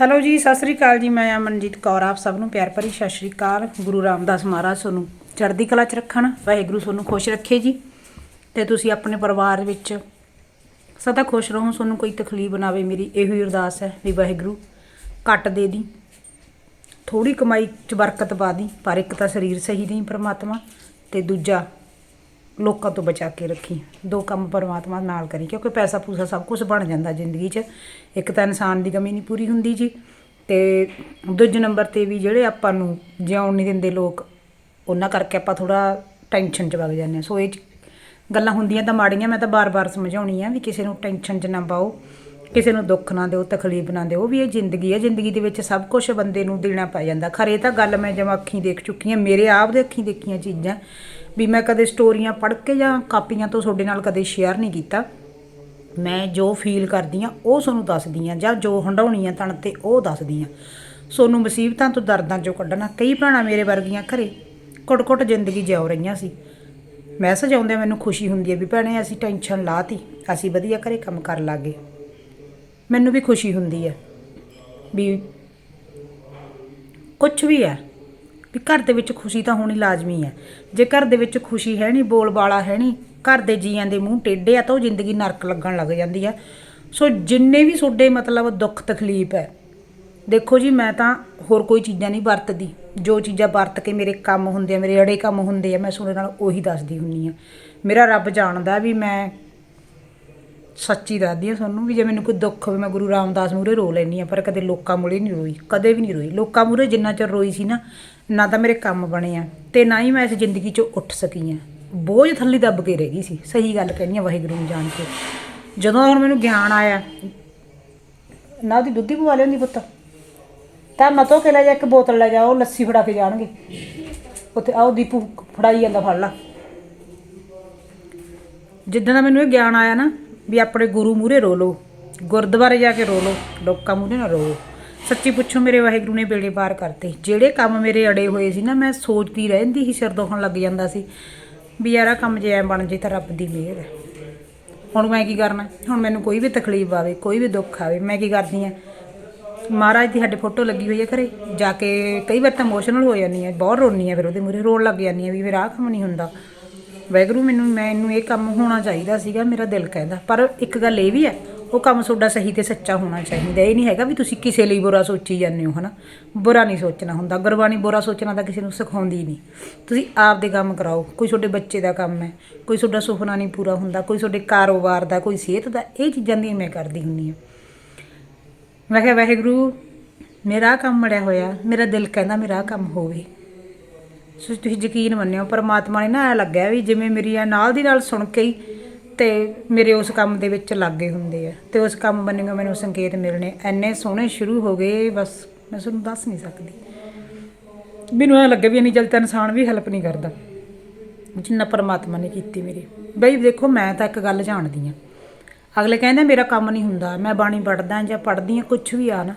Hello ਜੀ, ਸਤਿ ਸ੍ਰੀ ਅਕਾਲ ਜੀ, ਮੈਂ ਅਮਨਜੀਤ ਕੌਰ, ਆਪ ਸਭ ਨੂੰ ਪਿਆਰ ਭਰੀ ਸਤਿ ਸ੍ਰੀ ਅਕਾਲ। ਗੁਰੂ ਰਾਮਦਾਸ ਮਹਾਰਾਜ ਤੁਹਾਨੂੰ ਚੜ੍ਹਦੀ ਕਲਾ 'ਚ ਰੱਖਣ, ਵਾਹਿਗੁਰੂ ਤੁਹਾਨੂੰ ਖੁਸ਼ ਰੱਖੇ ਜੀ। ਤੇ ਤੁਸੀਂ ਆਪਣੇ ਪਰਿਵਾਰ ਵਿੱਚ ਸਦਾ ਖੁਸ਼ ਰਹੋ, ਤੁਹਾਨੂੰ ਕੋਈ ਤਕਲੀਫ ਨਾ ਆਵੇ, ਮੇਰੀ ਇਹੋ ਹੀ ਅਰਦਾਸ ਹੈ ਵੀ ਵਾਹਿਗੁਰੂ ਘੱਟ ਦੇ ਦੀ ਥੋੜੀ ਕਮਾਈ 'ਚ ਬਰਕਤ ਪਾ ਦੀ, ਪਰ ਇੱਕ ਤਾਂ ਸਰੀਰ ਸਹੀ ਨਹੀਂ ਪਰਮਾਤਮਾ, ਤੇ ਦੂਜਾ ਲੋਕਾਂ ਤੋਂ ਬਚਾ ਕੇ ਰੱਖੀ। ਦੋ ਕੰਮ ਪਰਮਾਤਮਾ ਨਾਲ ਕਰੀ, ਕਿਉਂਕਿ ਪੈਸਾ ਪੂਸਾ ਸਭ ਕੁਝ ਬਣ ਜਾਂਦਾ ਜ਼ਿੰਦਗੀ 'ਚ। ਇੱਕ ਤਾਂ ਇਨਸਾਨ ਦੀ ਕਮੀ ਨਹੀਂ ਪੂਰੀ ਹੁੰਦੀ ਜੀ। ਤੇ ਦੂਜੇ ਨੰਬਰ ਤੇ ਵੀ ਜਿਹੜੇ ਆਪਾਂ ਨੂੰ ਜਿਉਣ ਨਹੀਂ ਦਿੰਦੇ ਲੋਕ, ਉਹਨਾਂ ਕਰਕੇ ਆਪਾਂ ਥੋੜਾ ਟੈਨਸ਼ਨ 'ਚ ਵਗ ਜਾਂਦੇ ਹਾਂ। ਸੋ ਇਹ 'ਚ ਗੱਲਾਂ ਹੁੰਦੀਆਂ ਤਾਂ ਮਾੜੀਆਂ, ਮੈਂ ਤਾਂ ਬਾਰ-ਬਾਰ ਸਮਝਾਉਣੀ ਆ ਵੀ ਕਿਸੇ ਨੂੰ ਟੈਨਸ਼ਨ 'ਚ ਨਾ ਪਾਓ। ਕਿਸੇ ਨੂੰ ਦੁੱਖ ਨਾ ਦਿਓ, ਤਕਲੀਫ ਨਾ ਦਿਓ ਵੀ ਇਹ ਜ਼ਿੰਦਗੀ ਹੈ ਜ਼ਿੰਦਗੀ ਦੇ ਵਿੱਚ ਸਭ ਕੁਝ ਬੰਦੇ ਨੂੰ ਦੇਣਾ ਪੈ ਜਾਂਦਾ। ਖਰੇ ਤਾਂ ਗੱਲ ਮੈਂ ਜਮ ਅੱਖੀਂ ਦੇਖ ਚੁੱਕੀ ਹਾਂ, ਮੇਰੇ ਆਪ ਦੇ ਅੱਖੀਂ ਦੇਖੀਆਂ ਚੀਜ਼ਾਂ। ਵੀ ਮੈਂ ਕਦੇ ਸਟੋਰੀਆਂ ਪੜ੍ਹ ਕੇ ਜਾਂ ਕਾਪੀਆਂ ਤੋਂ ਤੁਹਾਡੇ ਨਾਲ ਕਦੇ ਸ਼ੇਅਰ ਨਹੀਂ ਕੀਤਾ। ਮੈਂ ਜੋ ਫੀਲ ਕਰਦੀ ਆ ਉਹ ਤੁਹਾਨੂੰ ਦੱਸਦੀ ਆ ਜਾਂ ਜੋ ਹੰਡਾਉਣੀ ਆ ਤਣ ਤੇ ਉਹ ਦੱਸਦੀ ਆ ਸੋਨੂੰ ਮੁਸੀਬਤਾਂ ਤੋਂ ਦਰਦਾਂ ਚੋਂ ਕੱਢਣਾ, ਕਈ ਭੈਣਾਂ ਮੇਰੇ ਵਰਗੀਆਂ ਘਰੇ ਕੁੱਟ-ਕੁੱਟ ਜ਼ਿੰਦਗੀ ਜਿਉ ਰਹੀਆਂ ਸੀ। ਮੈਸੇਜ ਆਉਂਦੇ ਮੈਨੂੰ ਖੁਸ਼ੀ ਹੁੰਦੀ ਹੈ ਵੀ ਭੈਣੇ ਅਸੀਂ ਟੈਨਸ਼ਨ ਲਾਤੀ, ਅਸੀਂ ਵਧੀਆ ਘਰੇ ਕੰਮ ਕਰਨ ਲੱਗੇ। ਮੈਨੂੰ ਵੀ ਖੁਸ਼ੀ ਹੁੰਦੀ ਹੈ ਵੀ ਕੁਝ ਵੀ ਹੈ। ਵੀ ਘਰ ਦੇ ਵਿੱਚ ਖੁਸ਼ੀ ਤਾਂ ਹੋਣੀ ਲਾਜ਼ਮੀ ਹੈ। ਜੇ ਘਰ ਦੇ ਵਿੱਚ ਖੁਸ਼ੀ ਹੈ ਨਹੀਂ ਬੋਲਬਾਲਾ ਹੈ ਨਹੀਂ, ਘਰ ਦੇ ਜੀਆਂ ਦੇ ਮੂੰਹ ਟੇਢੇ ਆ ਤਾਂ ਉਹ ਜ਼ਿੰਦਗੀ ਨਰਕ ਲੱਗਣ ਲੱਗ ਜਾਂਦੀ ਆ ਸੋ ਜਿੰਨੇ ਵੀ ਤੁਹਾਡੇ ਮਤਲਬ ਦੁੱਖ ਤਕਲੀਫ ਹੈ, ਦੇਖੋ ਜੀ ਮੈਂ ਤਾਂ ਹੋਰ ਕੋਈ ਚੀਜ਼ਾਂ ਨਹੀਂ ਵਰਤਦੀ। ਜੋ ਚੀਜ਼ਾਂ ਵਰਤ ਕੇ ਮੇਰੇ ਕੰਮ ਹੁੰਦੇ ਆ, ਮੇਰੇ ਅੜੇ ਕੰਮ ਹੁੰਦੇ ਆ, ਮੈਂ ਤੁਹਾਡੇ ਨਾਲ ਉਹੀ ਦੱਸਦੀ ਹੁੰਨੀ ਆ। ਮੇਰਾ ਰੱਬ ਜਾਣਦਾ ਵੀ ਮੈਂ ਸੱਚੀ ਦੱਸਦੀ ਆ ਤੁਹਾਨੂੰ ਵੀ ਜੇ ਮੈਨੂੰ ਕੋਈ ਦੁੱਖ ਹੋਵੇ, ਮੈਂ ਗੁਰੂ ਰਾਮਦਾਸ ਮੂਰੇ ਰੋ ਲੈਣੀ ਆ ਪਰ ਕਦੇ ਲੋਕਾਂ ਮੂਰੇ ਨਹੀਂ ਰੋਈ, ਕਦੇ ਵੀ ਨਹੀਂ ਰੋਈ। ਲੋਕਾਂ ਮੂਰੇ ਜਿੰਨਾ ਚਿਰ ਰੋਈ ਸੀ ਨਾ ਨਾ ਤਾਂ ਮੇਰੇ ਕੰਮ ਬਣੇ ਆ ਤੇ ਨਾ ਹੀ ਮੈਂ ਇਸ ਜ਼ਿੰਦਗੀ 'ਚੋਂ ਉੱਠ ਸਕੀ ਆ। ਬੋਝ ਥੱਲੇ ਦੱਬ ਕੇ ਰਹਿ ਗਈ ਸੀ, ਸਹੀ ਗੱਲ ਕਹਿੰਦੀ ਆ ਵਾਹਿਗੁਰੂ ਨੂੰ ਜਾਣ ਕੇ। ਜਦੋਂ ਹੁਣ ਮੈਨੂੰ ਗਿਆਨ ਆਇਆ, ਨਾ ਉਹਦੀ ਦੁੱਧੀ ਪਵਾ ਲਿਆਂਦੀ ਪੁੱਤ। ਤਾਂ ਮਤੋ ਕੇ ਲੈ ਜਾ, ਇੱਕ ਬੋਤਲ ਲੈ ਜਾ, ਉਹ ਲੱਸੀ ਫੜਾ ਕੇ ਜਾਣਗੇ। ਉੱਥੇ ਆਓ ਦੀਪੂ ਫੜਾਈ ਜਾਂਦਾ ਫੜ ਲਾ। ਜਿੱਦਾਂ ਦਾ ਮੈਨੂੰ ਇਹ ਗਿਆਨ ਆਇਆ ਨਾ ਵੀ ਆਪਣੇ ਗੁਰੂ ਮੂਰੇ ਰੋ ਲੋ ਗੁਰਦੁਆਰੇ ਜਾ ਕੇ ਰੋ ਲੋ ਲੋਕਾਂ ਮੂਰੇ ਨਾ ਰੋ। ਸੱਚੀ ਪੁੱਛੋ ਮੇਰੇ ਵਾਹਿਗੁਰੂ ਨੇ ਬੇੜੇ ਪਾਰ ਕਰਤੇ। ਜਿਹੜੇ ਕੰਮ ਮੇਰੇ ਅੜੇ ਹੋਏ ਸੀ ਨਾ, ਮੈਂ ਸੋਚਦੀ ਰਹਿੰਦੀ ਸੀ, ਸਿਰ ਦੁਖਣ ਲੱਗ ਜਾਂਦਾ ਸੀ, ਵੀ ਯਾਰ ਕੰਮ ਜੇ ਐ ਬਣ ਜੇ ਤਾਂ ਰੱਬ ਦੀ ਮਿਹਰ ਹੈ। ਹੁਣ ਮੈਂ ਕੀ ਕਰਨਾ? ਹੁਣ ਮੈਨੂੰ ਕੋਈ ਵੀ ਤਕਲੀਫ ਆਵੇ, ਕੋਈ ਵੀ ਦੁੱਖ ਆਵੇ, ਮੈਂ ਕੀ ਕਰਦੀ ਆ ਮਹਾਰਾਜ ਦੀ ਸਾਡੇ ਫੋਟੋ ਲੱਗੀ ਹੋਈ ਹੈ ਘਰੇ, ਜਾ ਕੇ ਕਈ ਵਾਰ ਤਾਂ ਇਮੋਸ਼ਨਲ ਹੋ ਜਾਂਦੀ ਆ ਬਹੁਤ ਰੋਣੀ ਆ ਫਿਰ ਉਹਦੇ ਮੂਰੇ ਰੋਣ ਲੱਗ ਜਾਂਦੀ ਆ ਵੀ ਫਿਰ ਆਹ ਕੰਮ ਨਹੀਂ ਹੁੰਦਾ। ਵੈਗਰੂ ਮੈਨੂੰ ਮੈਂ ਇਹਨੂੰ ਇਹ ਕੰਮ ਹੋਣਾ ਚਾਹੀਦਾ ਸੀਗਾ, ਮੇਰਾ ਦਿਲ ਕਹਿੰਦਾ। ਪਰ ਇੱਕ ਗੱਲ ਇਹ ਵੀ ਹੈ, ਉਹ ਕੰਮ ਤੁਹਾਡਾ ਸਹੀ ਤੇ ਸੱਚਾ ਹੋਣਾ ਚਾਹੀਦਾ। ਇਹ ਨਹੀਂ ਹੈਗਾ ਵੀ ਤੁਸੀਂ ਕਿਸੇ ਲਈ ਬੁਰਾ ਸੋਚੀ ਜਾਂਦੇ ਹੋ, ਹਨਾ? ਬੁਰਾ ਨਹੀਂ ਸੋਚਣਾ ਹੁੰਦਾ। ਗੁਰਬਾਣੀ ਬੁਰਾ ਸੋਚਣਾ ਤਾਂ ਕਿਸੇ ਨੂੰ ਸਿਖਾਉਂਦੀ ਨਹੀਂ। ਤੁਸੀਂ ਆਪ ਦੇ ਕੰਮ ਕਰਾਓ। ਕੋਈ ਤੁਹਾਡੇ ਬੱਚੇ ਦਾ ਕੰਮ ਹੈ, ਕੋਈ ਤੁਹਾਡਾ ਸੁਪਨਾ ਨਹੀਂ ਪੂਰਾ ਹੁੰਦਾ, ਕੋਈ ਤੁਹਾਡੇ ਕਾਰੋਬਾਰ ਦਾ, ਕੋਈ ਸਿਹਤ ਦਾ, ਇਹ ਚੀਜ਼ਾਂ ਦੀ ਮੈਂ ਕਰਦੀ ਹੁੰਨੀ ਆ ਮੈਂ ਕਿਹਾ, ਵਾਹਿਗੁਰੂ, ਮੇਰਾ ਆਹ ਕੰਮ ਮੜਿਆ ਹੋਇਆ, ਮੇਰਾ ਦਿਲ ਕਹਿੰਦਾ ਮੇਰਾ ਆਹ ਕੰਮ ਹੋਵੇ। ਸੋ ਤੁਸੀਂ ਯਕੀਨ ਮੰਨਿਓ, ਪਰਮਾਤਮਾ ਨੇ ਨਾ ਐ ਲੱਗਿਆ ਵੀ ਜਿਵੇਂ ਮੇਰੀ ਆ ਨਾਲ ਦੀ ਨਾਲ ਸੁਣ ਕੇ ਹੀ ਤੇ ਮੇਰੇ ਉਸ ਕੰਮ ਦੇ ਵਿੱਚ ਲੱਗੇ ਹੁੰਦੇ ਆ। ਤੇ ਉਸ ਕੰਮ ਬੰਨਿਓ ਮੈਨੂੰ ਸੰਕੇਤ ਮਿਲਣੇ। ਐਨੇ ਸੋਹਣੇ ਸ਼ੁਰੂ ਹੋ ਗਏ, ਬਸ ਮੈਂ ਤੁਹਾਨੂੰ ਦੱਸ ਨਹੀਂ ਸਕਦੀ। ਮੈਨੂੰ ਐ ਲੱਗਿਆ ਵੀ ਇੰਨੀ ਜਲਦੀ ਤਾਂ ਇਨਸਾਨ ਵੀ ਹੈਲਪ ਨਹੀਂ ਕਰਦਾ। ਜਿੰਨਾ ਪਰਮਾਤਮਾ ਨੇ ਕੀਤੀ ਮੇਰੀ। ਬਈ ਦੇਖੋ, ਮੈਂ ਤਾਂ ਇੱਕ ਗੱਲ ਜਾਣਦੀ ਆ ਅਗਲੇ ਕਹਿੰਦੇ ਮੇਰਾ ਕੰਮ ਨਹੀਂ ਹੁੰਦਾ, ਮੈਂ ਬਾਣੀ ਪੜਦਾ ਜਾਂ ਪੜਦੀ ਆ ਕੁਝ ਵੀ ਆ ਨਾ।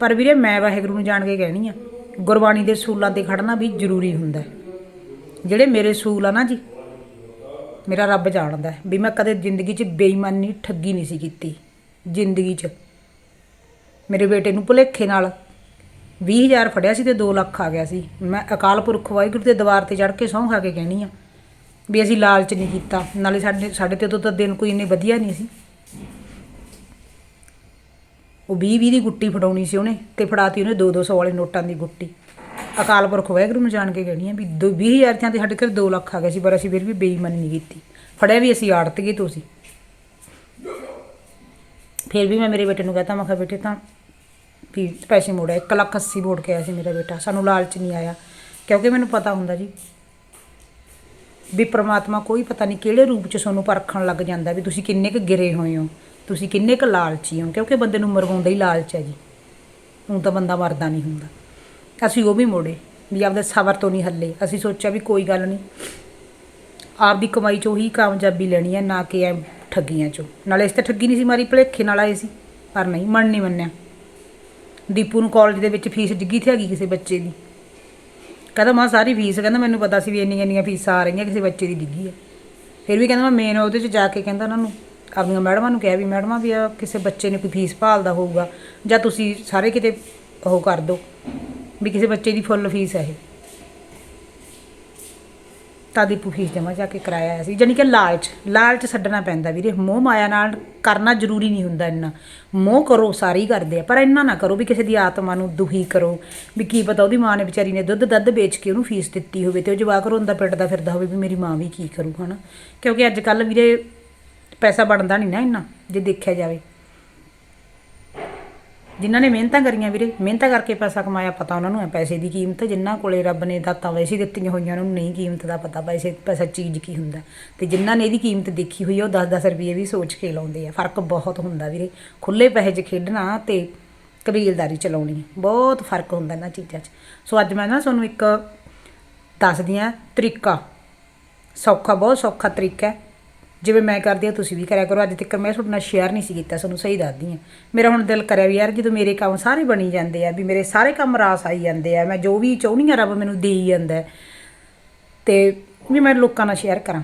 ਪਰ ਵੀਰੇ ਮੈਂ ਵਾਹਿਗੁਰੂ ਨੂੰ ਜਾਣ ਕੇ ਕਹਿਣੀ ਆ। ਗੁਰਬਾਣੀ ਦੇ ਸੂਲਾਂ ਤੇ ਖੜਨਾ ਵੀ ਜ਼ਰੂਰੀ ਹੁੰਦਾ ਜਿਹੜੇ ਮੇਰੇ ਸੂਲ ਆ ਨਾ ਜੀ, ਮੇਰਾ ਰੱਬ ਜਾਣਦਾ ਵੀ ਮੈਂ ਕਦੇ ਜ਼ਿੰਦਗੀ 'ਚ ਬੇਈਮਾਨੀ ਠੱਗੀ ਨਹੀਂ ਸੀ ਕੀਤੀ। ਜ਼ਿੰਦਗੀ 'ਚ। ਮੇਰੇ ਬੇਟੇ ਨੂੰ ਭੁਲੇਖੇ ਨਾਲ 20000 ਫੜਿਆ ਸੀ ਤੇ 2 ਲੱਖ ਆ ਗਿਆ ਸੀ। ਮੈਂ ਅਕਾਲ ਪੁਰਖ ਵਾਹਿਗੁਰੂ ਦੇ ਦਰਬਾਰ ਤੇ ਚੜ ਕੇ ਸਹੁੰ ਖਾ ਕੇ ਕਹਿਣੀ ਆ ਵੀ ਅਸੀਂ ਲਾਲਚ ਨਹੀਂ ਕੀਤਾ, ਨਾਲੇ ਸਾਡੇ ਸਾਡੇ ਤੇ ਉਦੋਂ ਤਾਂ ਦਿਨ ਕੋਈ ਇੰਨੇ ਵਧੀਆ ਨਹੀਂ ਸੀ। ਉਹ 20 20 ਦੀ ਗੁੱਟੀ ਫੜਾਉਣੀ ਸੀ ਉਹਨੇ ਤੇ ਫੜਾਤੀ ਉਹਨੇ 2 200 ਵਾਲੇ ਨੋਟਾਂ ਦੀ ਗੁੱਟੀ। ਅਕਾਲ ਪੁਰਖ ਵਾਹਿਗੁਰੂ ਨੂੰ ਜਾਣ ਕੇ ਕਹਿਣੀ ਆ ਵੀ 20000 ਥਾਂ ਤੇ ਸਾਡੇ ਘਰ 2 ਲੱਖ ਆ ਗਿਆ ਸੀ, ਪਰ ਅਸੀਂ ਫਿਰ ਵੀ ਬੇਈਮਾਨੀ ਨਹੀਂ ਕੀਤੀ। ਫੜਿਆ ਵੀ ਅਸੀਂ ਆੜਤ ਗਏ ਤੁਸੀਂ ਫਿਰ ਵੀ ਮੈਂ ਮੇਰੇ ਬੇਟੇ ਨੂੰ ਕਹਤਾ, ਮੈਂ ਕਿਹਾ ਬੇਟੇ ਤਾਂ ਵੀ ਪੈਸੇ ਮੋੜਿਆ 1 ਲੱਖ 80 ਮੋੜ ਕੇ ਆਇਆ ਸੀ ਮੇਰਾ ਬੇਟਾ, ਸਾਨੂੰ ਲਾਲਚ ਨਹੀਂ ਆਇਆ। ਕਿਉਂਕਿ ਮੈਨੂੰ ਪਤਾ ਹੁੰਦਾ ਜੀ ਵੀ ਪ੍ਰਮਾਤਮਾ ਕੋਈ ਪਤਾ ਨਹੀਂ ਕਿਹੜੇ ਰੂਪ 'ਚ ਤੁਹਾਨੂੰ ਪਰਖਣ ਲੱਗ ਜਾਂਦਾ ਵੀ ਤੁਸੀਂ ਕਿੰਨੇ ਕੁ ਗਿਰੇ ਹੋਏ ਹੋ। ਤੁਸੀਂ ਕਿੰਨੇ ਕੁ ਲਾਲਚੀ ਹੋ ਕਿਉਂਕਿ ਬੰਦੇ ਨੂੰ ਮਰਵਾਉਂਦਾ ਹੀ ਲਾਲਚ ਹੈ ਜੀ। ਹੁਣ ਤਾਂ ਬੰਦਾ ਮਰਦਾ ਨਹੀਂ ਹੁੰਦਾ। ਅਸੀਂ ਉਹ ਵੀ ਮੋੜੇ, ਵੀ ਆਪਦੇ ਸਬਰ ਤੋਂ ਨਹੀਂ ਹੱਲੇ। ਅਸੀਂ ਸੋਚਿਆ ਵੀ ਕੋਈ ਗੱਲ ਨਹੀਂ। ਆਪਦੀ ਕਮਾਈ ਚੋਂ ਹੀ ਕਾਮਯਾਬੀ ਲੈਣੀ ਹੈ, ਨਾ ਕਿ ਐ ਠੱਗੀਆਂ ਚੋਂ। ਨਾਲੇ ਇਸ ਤੇ ਠੱਗੀ ਨਹੀਂ ਸੀ ਮਾਰੀ, ਭਲੇਖੇ ਨਾਲ ਆਏ ਸੀ। ਪਰ ਨਹੀਂ, ਮਨ ਨਹੀਂ ਮੰਨਿਆ। ਦੀਪੂ ਨੂੰ ਕਾਲਜ ਦੇ ਵਿੱਚ ਫੀਸ ਡਿੱਗੀ ਤੇ ਹੈਗੀ ਕਿਸੇ ਬੱਚੇ ਦੀ। ਕਹਿੰਦਾ, ਮਾਂ, ਸਾਰੀ ਫੀਸ ਕਹਿੰਦਾ, ਮੈਨੂੰ ਪਤਾ ਸੀ ਵੀ ਇੰਨੀਆਂ ਇੰਨੀਆਂ ਫੀਸਾਂ ਆ ਰਹੀਆਂ, ਕਿਸੇ ਬੱਚੇ ਦੀ ਡਿੱਗੀ ਹੈ। ਫਿਰ ਵੀ ਕਹਿੰਦਾ, ਮੈਂ ਮੇਨ ਉਹਦੇ 'ਚ ਜਾ ਕੇ ਕਹਿੰਦਾ ਉਹਨਾਂ ਨੂੰ ਆਪਣੀਆਂ ਮੈਡਮਾਂ ਨੂੰ ਕਿਹਾ ਵੀ ਮੈਡਮਾਂ ਵੀ ਆ, ਕਿਸੇ ਬੱਚੇ ਨੇ ਕੋਈ ਫੀਸ ਭਾਲਦਾ ਹੋਊਗਾ, ਜਾਂ ਤੁਸੀਂ ਸਾਰੇ ਕਿਤੇ ਉਹ ਕਰ ਦਿਓ, ਵੀ ਕਿਸੇ ਬੱਚੇ ਦੀ ਫੁੱਲ ਫੀਸ ਹੈ ਇਹ। ਤਾਂ ਦੀਪੂ ਫੀਸ ਜਮਾ ਜਾ ਕੇ ਕਰਾਇਆ ਸੀ। ਜਾਣੀ ਕਿ ਲਾਲਚ ਲਾਲਚ ਛੱਡਣਾ ਪੈਂਦਾ ਵੀਰੇ। ਮੋਹ ਮਾਇਆ ਨਾਲ ਕਰਨਾ ਜ਼ਰੂਰੀ ਨਹੀਂ ਹੁੰਦਾ ਇੰਨਾ। ਮੋਹ ਕਰੋ, ਸਾਰੇ ਹੀ ਕਰਦੇ ਆ, ਪਰ ਇੰਨਾ ਨਾ ਕਰੋ ਵੀ ਕਿਸੇ ਦੀ ਆਤਮਾ ਨੂੰ ਦੁਖੀ ਕਰੋ, ਵੀ ਕੀ ਪਤਾ ਉਹਦੀ ਮਾਂ ਨੇ ਵਿਚਾਰੀ ਨੇ ਦੁੱਧ ਦੱਧ ਵੇਚ ਕੇ ਉਹਨੂੰ ਫੀਸ ਦਿੱਤੀ ਹੋਵੇ ਤੇ ਉਹ ਜਵਾਕ ਰੋਂਦਾ ਪਿੱਟਦਾ ਫਿਰਦਾ ਹੋਵੇ ਵੀ ਮੇਰੀ ਮਾਂ ਵੀ ਕੀ ਕਰੂ, ਹਨਾ? ਕਿਉਂਕਿ ਅੱਜ ਕੱਲ ਵੀਰੇ ਪੈਸਾ ਬਣਦਾ ਨਹੀਂ ਨਾ ਇੰਨਾ, ਜੇ ਦੇਖਿਆ ਜਾਵੇ। ਜਿਨ੍ਹਾਂ ਨੇ ਮਿਹਨਤਾਂ ਕਰੀਆਂ ਵੀਰੇ, ਮਿਹਨਤਾਂ ਕਰਕੇ ਪੈਸਾ ਕਮਾਇਆ, ਪਤਾ ਉਹਨਾਂ ਨੂੰ ਹੈ, ਪੈਸੇ ਦੀ ਕੀਮਤ, ਜਿਨ੍ਹਾਂ ਕੋਲੇ ਰੱਬ ਨੇ ਦਾਤਾਂ ਵੈਸੀ ਦਿੱਤੀਆਂ ਹੋਈਆਂ, ਉਹਨਾਂ ਨੂੰ ਨਹੀਂ ਕੀਮਤ ਦਾ ਪਤਾ, ਪੈਸੇ, ਪੈਸਾ ਚੀਜ਼ ਕੀ ਹੁੰਦਾ। ਤੇ ਜਿਨ੍ਹਾਂ ਨੇ ਇਹਦੀ ਕੀਮਤ ਦੇਖੀ ਹੋਈ ਆ, ਉਹ 10-10 ਰੁਪਏ ਵੀ ਸੋਚ ਕੇ ਲਾਉਂਦੇ ਆ। ਫ਼ਰਕ ਬਹੁਤ ਹੁੰਦਾ ਵੀਰੇ। ਖੁੱਲੇ ਪੈਸੇ 'ਚ ਖੇਡਣਾ ਤੇ ਕਬੀਲਦਾਰੀ ਚਲਾਉਣੀ, ਬਹੁਤ ਫ਼ਰਕ ਹੁੰਦਾ ਇਹਨਾਂ ਚੀਜ਼ਾਂ 'ਚ। ਸੋ ਅੱਜ ਮੈਂ ਨਾ ਤੁਹਾਨੂੰ ਇੱਕ ਦੱਸਦੀ ਆ ਤਰੀਕਾ। ਸੌਖਾ, ਬਹੁਤ ਸੌਖਾ ਤਰੀਕਾ ਹੈ। ਜਿਵੇਂ ਮੈਂ ਕਰਦੀ ਆ, ਤੁਸੀਂ ਵੀ ਕਰਿਆ ਕਰੋ। ਅੱਜ ਤੱਕ ਮੈਂ ਤੁਹਾਡੇ ਨਾਲ ਸ਼ੇਅਰ ਨਹੀਂ ਸੀ ਕੀਤਾ, ਤੁਹਾਨੂੰ ਸਹੀ ਦੱਸਦੀ ਆ। ਮੇਰਾ ਹੁਣ ਦਿਲ ਕਰਿਆ ਵੀ ਯਾਰ, ਜਦੋਂ ਮੇਰੇ ਕੰਮ ਸਾਰੇ ਬਣੀ ਜਾਂਦੇ ਆ, ਵੀ ਮੇਰੇ ਸਾਰੇ ਕੰਮ ਰਾਸ ਆਈ ਜਾਂਦੇ ਆ, ਮੈਂ ਜੋ ਵੀ ਚਾਹੁੰਦੀ ਆ ਰੱਬ ਮੈਨੂੰ ਦੇਈ ਜਾਂਦਾ ਹੈ। ਤੇ ਵੀ ਮੈਂ ਲੋਕਾਂ ਨਾਲ ਸ਼ੇਅਰ ਕਰਾਂ।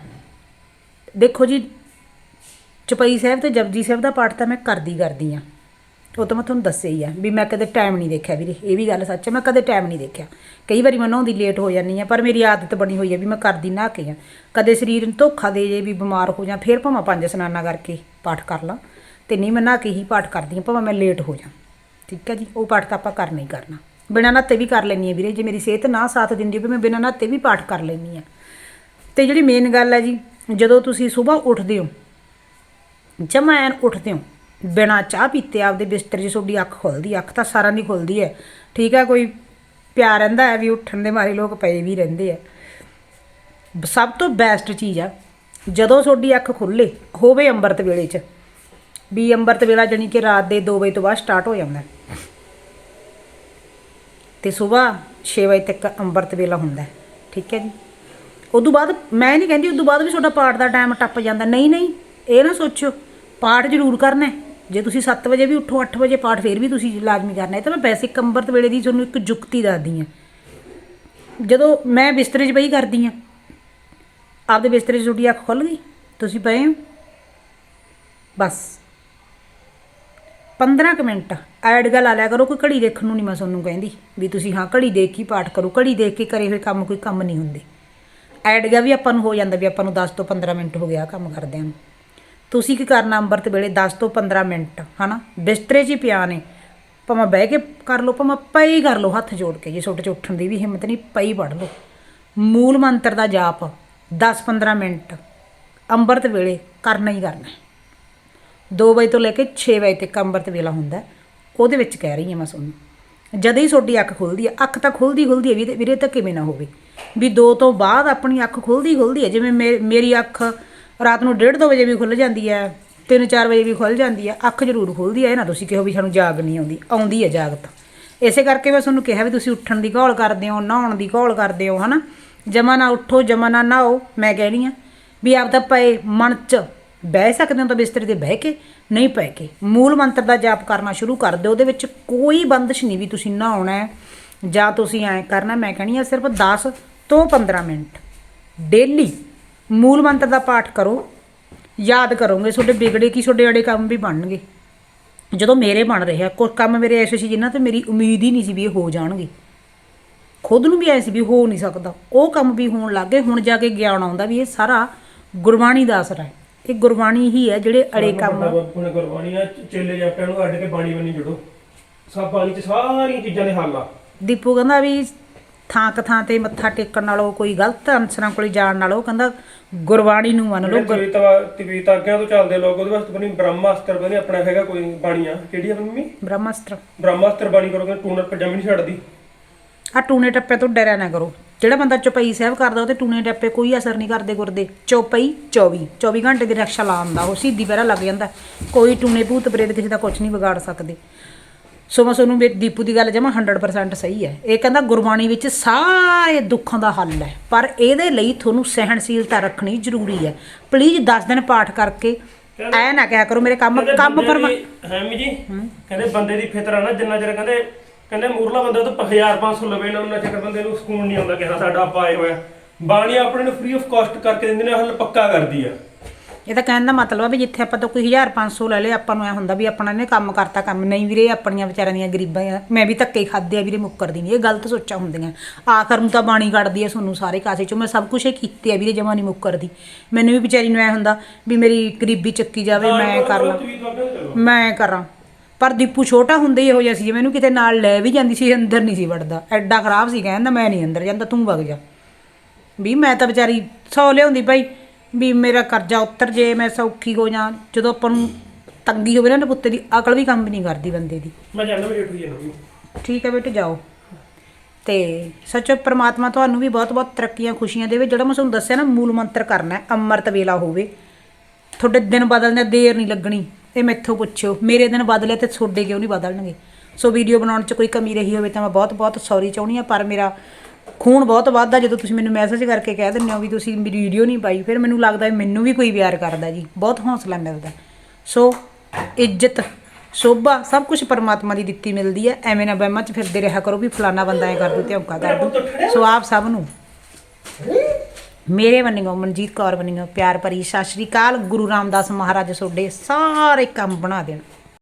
ਦੇਖੋ ਜੀ, ਚਪਈ ਸਾਹਿਬ ਤੇ ਜਪਜੀ ਸਾਹਿਬ ਦਾ ਪਾਠ ਤਾਂ ਮੈਂ ਕਰਦੀ ਕਰਦੀ ਆ। ਉਹ ਤਾਂ ਮੈਂ ਤੁਹਾਨੂੰ ਦੱਸਿਆ ਹੀ ਆ ਵੀ ਮੈਂ ਕਦੇ ਟਾਈਮ ਨਹੀਂ ਦੇਖਿਆ ਵੀਰੇ, ਇਹ ਵੀ ਗੱਲ ਸੱਚ ਹੈ ਮੈਂ ਕਦੇ ਟਾਈਮ ਨਹੀਂ ਦੇਖਿਆ। ਕਈ ਵਾਰੀ ਮੈਂ ਨਹਾਉਂਦੀ ਲੇਟ ਹੋ ਜਾਂਦੀ ਆ, ਪਰ ਮੇਰੀ ਆਦਤ ਬਣੀ ਹੋਈ ਹੈ ਵੀ ਮੈਂ ਕਰਦੀ ਨਾ ਕੇ ਆ। ਕਦੇ ਸਰੀਰ ਨੂੰ ਧੋਖਾ ਦੇ ਜੇ ਵੀ ਬਿਮਾਰ ਹੋ ਜਾਂ, ਫਿਰ ਭਾਵੇਂ ਪੰਜ ਸਨਾਨਾ ਕਰਕੇ ਪਾਠ ਕਰ ਲਾਂ, ਤੇ ਨਹੀਂ ਮੈਂ ਨਹਾ ਕੇ ਹੀ ਪਾਠ ਕਰਦੀ ਆ, ਭਾਵੇਂ ਮੈਂ ਲੇਟ ਹੋ ਜਾਂ। ਠੀਕ ਹੈ ਜੀ, ਉਹ ਪਾਠ ਤਾਂ ਆਪਾਂ ਕਰਨਾ ਹੀ ਕਰਨਾ। ਬਿਨਾਂ ਨਹਾਤੇ ਵੀ ਕਰ ਲੈਣੀ ਆ ਵੀਰੇ, ਜੇ ਮੇਰੀ ਸਿਹਤ ਨਾ ਸਾਥ ਦਿੰਦੀ ਹੋਵੇ, ਮੈਂ ਬਿਨਾਂ ਨਹਾਤੇ ਵੀ ਪਾਠ ਕਰ ਲੈਣੀ ਆ। ਤੇ ਜਿਹੜੀ ਮੇਨ ਗੱਲ ਹੈ ਜੀ, ਜਦੋਂ ਤੁਸੀਂ ਸਵੇਰ ਉੱਠਦੇ ਹੋ, ਜਮਾ ਐਨ ਉੱਠਦੇ ਹੋ ਬਿਨਾ ਚਾਹ ਪੀਤੇ ਆਪਦੇ ਬਿਸਤਰ 'ਚ ਤੁਹਾਡੀ ਅੱਖ ਖੁੱਲਦੀ ਅੱਖ ਤਾਂ ਸਾਰਿਆਂ ਦੀ ਖੁੱਲਦੀ ਹੈ ਠੀਕ ਹੈ ਕੋਈ ਪਿਆ ਰਹਿੰਦਾ ਹੈ ਵੀ ਉੱਠਣ ਦੇ ਮਾਰੇ ਲੋਕ ਪਏ ਵੀ ਰਹਿੰਦੇ ਆ। ਸਭ ਤੋਂ ਬੈਸਟ ਚੀਜ਼ ਆ, ਜਦੋਂ ਤੁਹਾਡੀ ਅੱਖ ਖੁੱਲੇ ਹੋਵੇ ਅੰਮ੍ਰਿਤ ਵੇਲੇ 'ਚ। ਵੀ ਅੰਮ੍ਰਿਤ ਵੇਲਾ ਜਾਣੀ ਕਿ ਰਾਤ ਦੇ 2 ਵਜੇ ਤੋਂ ਬਾਅਦ ਸਟਾਰਟ ਹੋ ਜਾਂਦਾ। ਹੈ। ਤੇ ਸਵੇਰ 6 ਵਜੇ ਤੱਕ ਅੰਮ੍ਰਿਤ ਵੇਲਾ ਹੁੰਦਾ, ਠੀਕ ਹੈ ਜੀ। ਉਦੋਂ ਬਾਅਦ, ਮੈਂ ਨਹੀਂ ਕਹਿੰਦੀ ਉਦੋਂ ਬਾਅਦ ਵੀ ਤੁਹਾਡਾ ਪਾਠ ਦਾ ਟਾਈਮ ਟੱਪ ਜਾਂਦਾ। ਨਹੀਂ ਨਹੀਂ, ਇਹ ਨਾ ਸੋਚੋ ਪਾਠ ਜ਼ਰੂਰ ਕਰਨਾ। ਹੈ। ਜੇ ਤੁਸੀਂ 7 ਵਜੇ ਵੀ ਉੱਠੋ 8 ਵਜੇ ਪਾਠ, ਫੇਰ ਵੀ ਤੁਸੀਂ ਲਾਜ਼ਮੀ ਕਰਨਾ। ਹੈ ਤਾਂ ਮੈਂ ਬੇਸਿਕ ਅੰਮ੍ਰਿਤ ਵੇਲੇ ਦੀ ਤੁਹਾਨੂੰ ਇੱਕ ਜੁਗਤੀ ਦੱਸਦੀ ਹਾਂ। ਜਦੋਂ ਮੈਂ ਬਿਸਤਰੇ 'ਚ ਪਈ ਕਰਦੀ ਹਾਂ, ਆਪਦੇ ਬਿਸਤਰੇ 'ਚ ਤੁਹਾਡੀ ਅੱਖ ਖੁੱਲ ਗਈ? ਤੁਸੀਂ ਪਏ ਹੋ? ਬਸ। 15 ਕੁ ਮਿੰਟ ਐਡ ਗਾ ਲਾ ਲਿਆ ਕਰੋ, ਕੋਈ ਘੜੀ ਦੇਖਣ ਨੂੰ ਨਹੀਂ ਮੈਂ ਤੁਹਾਨੂੰ ਕਹਿੰਦੀ, ਵੀ ਤੁਸੀਂ ਹਾਂ ਘੜੀ ਦੇਖ ਕੇ ਪਾਠ ਕਰੋ, ਘੜੀ ਦੇਖ ਕੇ ਕਰੇ ਹੋਏ ਕੰਮ ਕੋਈ ਕੰਮ ਨਹੀਂ ਹੁੰਦੇ। ਐਡ ਗਾ ਵੀ ਆਪਾਂ ਨੂੰ ਹੋ ਜਾਂਦਾ ਵੀ ਆਪਾਂ ਨੂੰ 10 ਤੋਂ 15 ਮਿੰਟ ਹੋ ਗਿਆ ਕੰਮ ਕਰਦਿਆਂ ਨੂੰ। ਤੁਸੀਂ ਕੀ ਕਰਨਾ ਅੰਮ੍ਰਿਤ ਵੇਲੇ? 10 ਤੋਂ 15 ਮਿੰਟ, ਹਨਾ? ਬਿਸਤਰੇ 'ਚ ਹੀ ਪਿਆ ਨੇ। ਭਾਵੇਂ ਬਹਿ ਕੇ ਕਰ ਲਓ, ਭਾਵੇਂ ਪਈ ਕਰ ਲਓ ਹੱਥ ਜੋੜ ਕੇ, ਜੇ ਛੋਟੇ 'ਚ ਉੱਠਣ ਦੀ ਵੀ ਹਿੰਮਤ ਨਹੀਂ, ਪਈ ਪੜ ਲਓ। ਮੂਲ ਮੰਤਰ ਦਾ ਜਾਪ 10-15 ਮਿੰਟ, ਅੰਮ੍ਰਿਤ ਵੇਲੇ ਕਰਨਾ ਹੀ ਕਰਨਾ। ਹੈ 2 ਵਜੇ ਤੋਂ ਲੈ ਕੇ 6 ਵਜੇ ਤੱਕ ਅੰਮ੍ਰਿਤ ਵੇਲਾ ਹੁੰਦਾ ਉਹਦੇ ਵਿੱਚ ਕਹਿ ਰਹੀ ਹਾਂ ਮੈਂ ਤੁਹਾਨੂੰ। ਜਦੋਂ ਹੀ ਤੁਹਾਡੀ ਅੱਖ ਖੁੱਲਦੀ ਹੈ, ਅੱਖ ਤਾਂ ਖੁੱਲਦੀ ਖੁੱਲਦੀ ਹੈ ਵੀਰੇ ਤਾਂ ਕਿਵੇਂ ਨਾ ਹੋਵੇ। ਵੀ 2 ਤੋਂ ਬਾਅਦ ਆਪਣੀ ਅੱਖ ਖੁੱਲਦੀ ਖੁੱਲਦੀ ਹੈ, ਜਿਵੇਂ ਮੇ- ਮੇਰੀ ਅੱਖ ਰਾਤ ਨੂੰ 1:30 ਵਜੇ ਵੀ ਖੁੱਲ ਜਾਂਦੀ ਹੈ 3-4 ਵਜੇ ਵੀ ਖੁੱਲ ਜਾਂਦੀ ਹੈ, ਅੱਖ ਜ਼ਰੂਰ ਖੁੱਲਦੀ ਹੈ, ਇਹ ਨਾ ਤੁਸੀਂ ਕਿਹੋ ਵੀ ਸਾਨੂੰ ਜਾਗ ਨਹੀਂ ਆਉਂਦੀ ਆਉਂਦੀ ਹੈ ਜਾਗ ਤਾਂ ਇਸੇ ਕਰਕੇ ਮੈਂ ਤੁਹਾਨੂੰ ਕਿਹਾ ਵੀ ਤੁਸੀਂ ਉੱਠਣ ਦੀ ਘੋਲ ਕਰਦੇ ਹੋ, ਨਹਾਉਣ ਦੀ ਘੋਲ ਕਰਦੇ ਹੋ, ਹਨਾ? ਜਮਾ ਨਾ ਉੱਠੋ, ਜਮਾ ਨਾ ਨਹਾਓ, ਮੈਂ ਕਹਿਣੀ ਆ ਵੀ ਆਪ ਤਾਂ ਪਏ ਮਨ ਚ ਬਹਿ ਸਕਦੇ ਹੋ ਤਾਂ ਬਿਸਤਰੇ ਤੇ ਬਹਿ ਕੇ, ਨਹੀਂ ਪੈ ਕੇ। ਮੂਲ ਮੰਤਰ ਦਾ ਜਾਪ ਕਰਨਾ ਸ਼ੁਰੂ ਕਰ ਦਿਓ, ਉਹਦੇ ਵਿੱਚ ਕੋਈ ਬੰਦਸ਼ ਨਹੀਂ ਵੀ ਤੁਸੀਂ ਨਹਾਉਣਾ ਹੈ, ਜਾਂ ਤੁਸੀਂ ਐਂ ਕਰਨਾ, ਮੈਂ ਕਹਿਣੀ ਆ ਸਿਰਫ 10 ਤੋਂ 15 ਮਿੰਟ। ਡੇਲੀ ਮੂਲ ਮੰਤਰ ਦਾ ਪਾਠ ਕਰੋ ਯਾਦ ਕਰੋਗੇ ਤੁਹਾਡੇ ਵਿਗੜੇ ਕੀ ਤੁਹਾਡੇ ਅੜੇ ਕੰਮ ਵੀ ਬਣਨਗੇ। ਜਦੋਂ ਮੇਰੇ ਬਣ ਰਿਹਾ ਕੁਝ ਕੰਮ ਮੇਰੇ ਐਸੇ ਸੀ ਜਿਨ੍ਹਾਂ ਤੇ ਮੇਰੀ ਉਮੀਦ ਹੀ ਨਹੀਂ ਸੀ ਵੀ ਇਹ ਹੋ ਜਾਣਗੇ। ਖੁਦ ਨੂੰ ਵੀ ਐ ਸੀ ਵੀ ਹੋ ਨਹੀਂ ਸਕਦਾ। ਉਹ ਕੰਮ ਵੀ ਹੋਣ ਲੱਗ ਹੁਣ ਜਾ ਕੇ ਗਿਆਨ ਆਉਂਦਾ ਵੀ ਇਹ ਸਾਰਾ ਗੁਰਬਾਣੀ ਦਾ ਅਸਰ ਹੈ। ਇਹ ਗੁਰਬਾਣੀ ਹੀ ਹੈ ਜਿਹੜੇ ਅੜੇ ਕੰਮ ਬਾਪੂ ਨੇ ਗੁਰਬਾਣੀ ਆ ਚੇਲੇ ਜਾਪਿਆਂ ਨੂੰ ਅੱਡ ਕੇ ਬਾਣੀ ਬਣੀ ਜੁੜੋ। ਸਭ ਬਾਣੀ ਚ ਸਾਰੀਆਂ ਚੀਜ਼ਾਂ ਦੇ ਹੱਲ ਆ। ਦੀਪੂ ਕਹਿੰਦਾ ਵੀ ਥਾਂ ਕ ਥਾਂ ਤੇ ਮੱਥਾ ਟੇਕਣ ਨਾਲੋਂ ਕੋਈ ਗਲਤ ਅਨਸਰਾਂ ਕੋਲ ਜਾਣ ਨਾਲੋਂ ਕਹਿੰਦਾ ਗੁਰਬਾਣੀ ਨੂੰ ਮੰਨ ਲਓ ਗੁਰ- ਤਵੀਤਾ ਤਵੀਤਾ ਅੱਗਿਆਂ ਤੋਂ ਚੱਲਦੇ ਲੋਕ ਉਹਦੇ ਵਾਸਤੇ ਬਣੀ ਬ੍ਰਹਮਾਸਤਰ ਬਣੀ ਆਪਣਾ ਹੈਗਾ ਕੋਈ ਬਾਣੀ ਆ ਕਿਹੜੀ ਆ ਮੰਮੀ? ਬ੍ਰਹਮਾਸਤਰ ਬ੍ਰਹਮਾਸਤਰ ਬਾਣੀ ਕਰੋਗੇ ਟੂਨਰ ਪਜਾਮੀ ਨਹੀਂ ਛੱਡਦੀ। ਆ ਟੂਨੇ ਟੱਪੇ ਤੋਂ ਡਰਿਆ ਨਾ ਕਰੋ। ਜਿਹੜਾ ਬੰਦਾ ਚੌਪਈ ਸਾਹਿਬ ਕਰਦਾ ਉਹ ਤੇ ਟੂਨੇ ਟੱਪੇ ਕੋਈ ਅਸਰ ਨਹੀਂ ਕਰਦੇ ਗੁਰਦੇ। ਚੌਪਈ 24 24 ਘੰਟੇ ਦੀ ਰਕਸ਼ਾ ਲਾਉਂਦਾ ਉਹ ਸਿੱਧੀ ਪਹਿਰਾ ਲੱਗ ਜਾਂਦਾ। ਕੋਈ ਟੂਨੇ ਭੂਤ ਪ੍ਰੇਤ ਕਿਸੇ ਦਾ ਕੁਝ ਨਹੀਂ ਵਿਗਾੜ ਸਕਦੇ। ਸੋ ਮੈਂ ਤੁਹਾਨੂੰ ਦੀਪੂ ਦੀ ਗੱਲ ਜਮਾ 100% ਸਹੀ ਹੈ। ਇਹ ਕਹਿੰਦਾ ਗੁਰਬਾਣੀ ਵਿੱਚ ਸਾਰੇ ਦੁੱਖਾਂ ਦਾ ਹੱਲ ਹੈ ਪਰ ਇਹਦੇ ਲਈ ਤੁਹਾਨੂੰ ਸਹਿਣਸ਼ੀਲਤਾ ਰੱਖਣੀ ਜ਼ਰੂਰੀ ਹੈ। ਪਲੀਜ਼ 10 ਦਿਨ ਪਾਠ ਕਰਕੇ ਐ ਨਾ ਕਿਹਾ ਕਰੋ ਮੇਰੇ ਕੰਮ ਕੰਮ ਪਰਮਾ ਹੈ ਮੀ ਜੀ? ਕਹਿੰਦੇ ਬੰਦੇ ਦੀ ਫਿਤਰ ਨਾ ਜਿੰਨਾ ਚਿਰ ਕਹਿੰਦੇ ਕਹਿੰਦੇ ਮੂਰਲਾ ਬੰਦਾ ਤਾਂ 1500 ਲਵੇ ਨਾ ਉਹਨਾਂ ਚਿਰ ਬੰਦੇ ਨੂੰ ਸਕੂਨ ਨਹੀਂ ਆਉਂਦਾ ਕਿਸੇ ਸਾਡਾ ਆਪਾਂ ਆਏ ਹੋਇਆ। ਬਾਣੀ ਆਪਣੇ ਨੂੰ ਫ੍ਰੀ ਆਫ ਕਾਸਟ ਕਰਕੇ ਦਿੰਦੇ ਨੇ ਹੱਲ ਪੱਕਾ ਕਰਦੀ ਆ। ਇਹ ਤਾਂ ਕਹਿਣ ਦਾ ਮਤਲਬ ਆ ਵੀ ਜਿੱਥੇ ਆਪਾਂ ਤੋਂ ਕੋਈ 1500 ਲੈ ਲੇ ਆਪਾਂ ਨੂੰ ਐ ਹੁੰਦਾ ਵੀ ਆਪਣਾ ਨੇ ਕੰਮ ਕਰਤਾ ਕੰਮ। ਨਹੀਂ ਵੀਰੇ ਆਪਣੀਆਂ ਵਿਚਾਰਿਆਂ ਦੀਆਂ ਗਰੀਬਾਂ ਆ। ਮੈਂ ਵੀ ਧੱਕੇ ਖਾਦੇ ਆ ਵੀਰੇ ਮੁੱਕਰਦੀ ਨਹੀਂ। ਇਹ ਗਲਤ ਸੋਚਾਂ ਹੁੰਦੀਆਂ। ਆਖਰ ਨੂੰ ਤਾਂ ਬਾਣੀ ਕੱਢਦੀ ਆ ਤੁਹਾਨੂੰ ਸਾਰੇ ਕਾਸੇ ਚੋਂ। ਮੈਂ ਸਭ ਕੁਝ ਇਹ ਕੀਤੇ ਆ ਵੀਰੇ ਜਮਾ ਨਹੀਂ ਮੁੱਕਰਦੀ। ਮੈਨੂੰ ਵੀ ਵਿਚਾਰੀ ਨੂੰ ਐ ਹੁੰਦਾ ਵੀ ਮੇਰੀ ਗਰੀਬੀ ਚੱਕੀ ਜਾਵੇ ਮੈਂ ਕਰ ਲਾਂ। ਮੈਂ ਕਰਾਂ। ਪਰ ਦੀਪੂ ਛੋਟਾ ਹੁੰਦਾ ਹੀ ਇਹੋ ਜਿਹਾ ਸੀ ਜੇ ਮੈਨੂੰ ਕਿਤੇ ਨਾਲ ਲੈ ਵੀ ਜਾਂਦੀ ਸੀ ਅੰਦਰ ਨਹੀਂ ਸੀ ਵੜਦਾ। ਐਡਾ ਖਰਾਬ ਸੀ ਕਹਿੰਦਾ ਮੈਂ ਨਹੀਂ ਅੰਦਰ ਜਾਂਦਾ ਤੂੰ ਵਗ ਜਾ। ਵੀ ਮੈਂ ਤਾਂ ਵਿਚਾਰੀ ਸੌ ਲਿਆਉਂਦੀ ਭਾਈ। ਵੀ ਮੇਰਾ ਕਰਜ਼ਾ ਉੱਤਰ ਜੇ ਮੈਂ ਸੌਖੀ ਹੋ ਜਾ। ਜਦੋਂ ਆਪਾਂ ਨੂੰ ਤੰਗੀ ਹੋਵੇ ਨਾ ਪੁੱਤੇ ਦੀ ਅਕਲ ਵੀ ਕੰਮ ਨਹੀਂ ਕਰਦੀ ਬੰਦੇ ਦੀ। ਮੈਂ ਜਾਣਾ ਵੀ ਉੱਠ ਜਾਣਾ ਠੀਕ ਹੈ ਬੇਟੇ ਜਾਓ। ਤੇ ਸੱਚੋ ਪ੍ਰਮਾਤਮਾ ਤੁਹਾਨੂੰ ਵੀ ਬਹੁਤ-ਬਹੁਤ ਤਰੱਕੀਆਂ ਖੁਸ਼ੀਆਂ ਦੇਵੇ। ਜਿਹੜਾ ਮੈਂ ਤੁਹਾਨੂੰ ਦੱਸਿਆ ਨਾ ਮੂਲ ਮੰਤਰ ਕਰਨਾ ਹੈ ਅੰਮ੍ਰਿਤ ਵੇਲਾ ਹੋਵੇ। ਤੁਹਾਡੇ ਦਿਨ ਬਦਲਣੇ ਦੇਰ ਨਹੀਂ ਲੱਗਣੀ। ਇਹ ਮੈਥੋਂ ਪੁੱਛਿਓ। ਮੇਰੇ ਦਿਨ ਬਦਲੇ ਤੇ ਤੁਹਾਡੇ ਕਿਉਂ ਨਹੀਂ ਬਦਲਣਗੇ? ਸੋ ਵੀਡੀਓ ਬਣਾਉਣ 'ਚ ਕੋਈ ਕਮੀ ਰਹੀ ਹੋਵੇ ਤਾਂ ਮੈਂ ਬਹੁਤ-ਬਹੁਤ ਸੌਰੀ ਚਾਹੁੰਦੀ ਆ ਪਰ ਮੇਰਾ ਖੂਨ ਬਹੁਤ ਵੱਧਦਾ ਜਦੋਂ ਤੁਸੀਂ ਮੈਨੂੰ ਮੈਸੇਜ ਕਰਕੇ ਕਹਿ ਦਿੰਦੇ ਹੋ ਵੀ ਤੁਸੀਂ ਮੇਰੀ ਵੀਡੀਓ ਨਹੀਂ ਪਾਈ, ਫਿਰ ਮੈਨੂੰ ਲੱਗਦਾ ਵੀ ਮੈਨੂੰ ਵੀ ਕੋਈ ਪਿਆਰ ਕਰਦਾ ਜੀ, ਬਹੁਤ ਹੌਸਲਾ ਮਿਲਦਾ। ਸੋ, ਇੱਜ਼ਤ, ਸੋਭਾ, ਸਭ ਕੁਝ ਪਰਮਾਤਮਾ ਦੀ ਦਿੱਤੀ ਮਿਲਦੀ ਹੈ, ਐਵੇਂ ਨਾ ਬਹਿਮਾਂ 'ਚ ਫਿਰਦੇ ਰਿਹਾ ਕਰੋ ਵੀ ਫਲਾਨਾ ਬੰਦਾ ਐ ਕਰ ਦੂ ਤੇ ਔਕਾ ਕਰ ਦੂ। ਸੋ ਆਪ ਸਭ ਨੂੰ, ਮੇਰੇ ਵੱਲੋਂ ਮਨਜੀਤ ਕੌਰ ਵੰਨਿਓ, ਪਿਆਰ ਭਰੀ ਸਤਿ ਸ਼੍ਰੀ ਅਕਾਲ, ਗੁਰੂ ਰਾਮਦਾਸ ਮਹਾਰਾਜ ਤੁਹਾਡੇ ਸਾਰੇ ਕੰਮ ਬਣਾ ਦੇਣ।